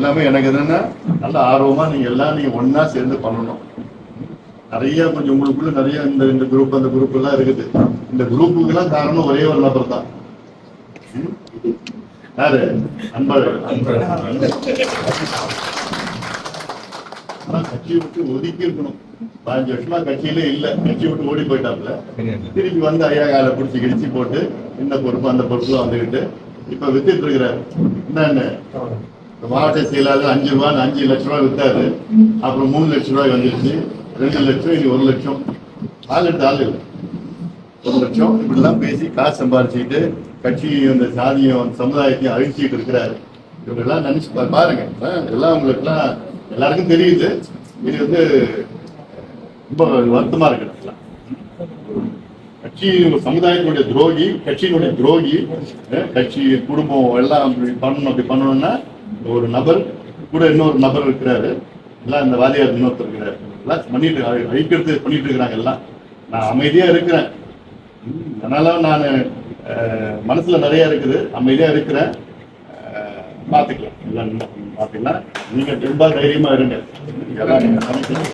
எல்லாமே எனக்கு என்னன்னா நல்ல ஆர்வமா நீங்க எல்லாம் நீங்க ஒன்னா சேர்ந்து பண்ணணும். நிறைய கொஞ்சம் உங்களுக்குள்ள நிறைய இந்த இந்த குரூப் அந்த குரூப் எல்லாம் இருக்குது. இந்த குரூப்புக்கு எல்லாம் காரணம் ஒரே ஒரு நபர் தான். யாரு? அன்பழகன். ஆனா கட்சியை விட்டு ஒதுக்கி இருக்கணும். பதினஞ்சு வருஷமா கட்சியிலே இல்ல. கட்சி விட்டு ஓடி போயிட்டாப்ல திருப்பி வந்து ஐயா காலை பிடிச்சி கிடிச்சு போட்டு இந்த பொறுப்பு அந்த பொறுப்புல வந்துகிட்டு இப்ப வித்துட்டு இருக்கிறாரு. என்னன்னு? இந்த மாவட்ட செயலாளர் அஞ்சு ரூபான்னு அஞ்சு லட்ச ரூபாய் வித்தாரு. அப்புறம் மூணு லட்ச ரூபாய் வந்துருச்சு. ரெண்டு லட்சம் இனி ஒரு லட்சம். ஆள் எடுத்து ஆள் இல்லை ஒரு லட்சம். இப்படிலாம் பேசி காசு சம்பாரிச்சுக்கிட்டு கட்சியும் இந்த சாதியும் அந்த சமுதாயத்தையும் அழிச்சிட்டு இருக்கிறாரு. இவங்கெல்லாம் நினைச்சு பாருங்க. எல்லாம் உங்களுக்குலாம் எல்லாருக்கும் தெரியுது. இது வந்து ரொம்ப வருத்தமா இருக்கு கட்சி சமுதாயத்தினுடைய துரோகி கட்சியினுடைய துரோகி கட்சி குடும்பம் எல்லாம் அப்படி பண்ணணும் அப்படி பண்ணணும்னா ஒரு நபர் கூட இன்னொரு நபர் இருக்கிறாரு. எல்லாம் இந்த வாதியார் இன்னொருத்தர் இருக்கிறாரு. எல்லாம் பண்ணிட்டு அழிக்கிறது பண்ணிட்டு இருக்கிறாங்க எல்லாம். நான் அமைதியா இருக்கிறேன். அதனால நான் மனசுல நிறைய இருக்குது. அமைதியா இருக்கிறேன். அஹ், பாத்துக்கலாம். எல்லாம் பாத்தீங்கன்னா நீங்க ரொம்ப தைரியமா இருங்க.